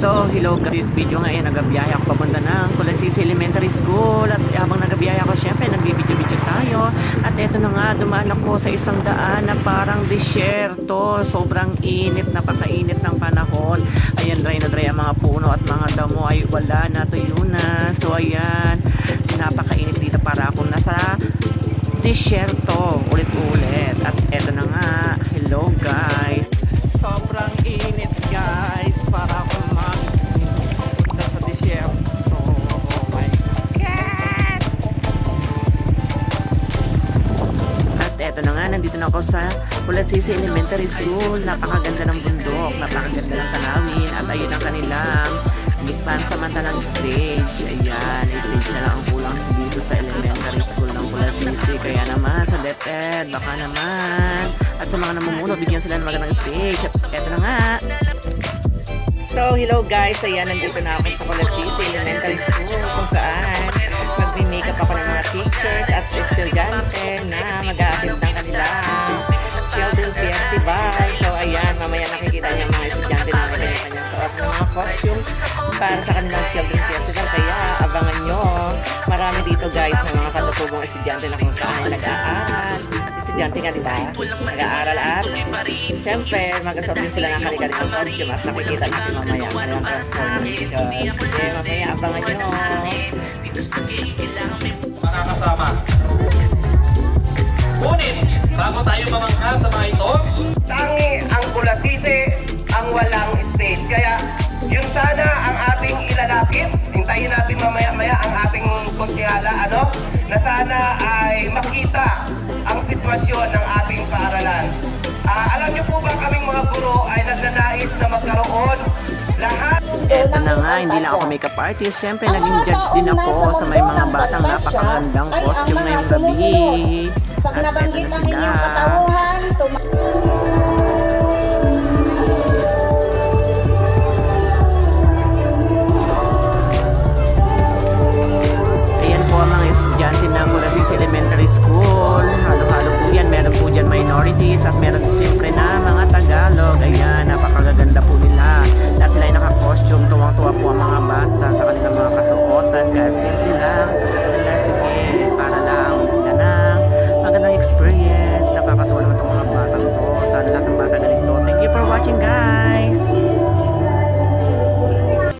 So, hello guys. Video ngayon, nagabiyaya ako papunta ng Colasisi Elementary School. At habang nagabiyaya ako, syempre, nagbibidyo-video tayo. At eto na nga, dumaan ako sa isang daan na parang disyerto. Sobrang init, napakainit ng panahon. Ayan, dry na dry ang mga puno at mga damo ay wala na, tuyo na. So, ayan, napakainit dito para akong nasa disyerto ulit-ulit. At eto na nga, hello guys. Eto na nga, nandito na ako sa Pulasisi Elementary School. Napakaganda ng bundok, napakaganda ng tanawin. At ayun ang kanilang pansamantalang stage. Ayan, stage na lang ang kulang dito sa elementary school ng Pulasisi. Kaya naman, sa DepEd, baka naman. At sa mga namumuno, bigyan sila ng magandang stage. Eto na nga. So, hello guys. Ayan, nandito na ako sa Colasisi Elementary School ayan, mamaya nakikita niyo ang mga estudyante na may kanya-kanyang suot ng mga costume para sa kanilang Children's Festival. Kaya, abangan nyo. Marami dito guys na mga katutubong estudyante na kung saan ay nag-aaral. Estudyante nga, di ba? Nag-aaral at Siyempre, magkasot din sila ng kanilang costume at nakikita natin mamaya ang kanilang transformation. Sige, mamaya abangan nyo. makakasama. Ngunit, bago tayo mamangha sa mga ito, tangi ang kulasisi ang walang stage. Kaya yun sana ang ating ilalapit. Hintayin natin mamaya-maya ang ating konsihala, ano? Na sana ay makita ang sitwasyon ng ating paaralan. Ah, alam niyo po ba kaming mga guro ay nagnanais na magkaroon lahat Eto na nga, hindi lang ako makeup artist. Siyempre, naging judge din ako sa may mga batang napakagandang costume ngayong gabi. Pag At nabanggit eto na ng inyong sila. katauhan,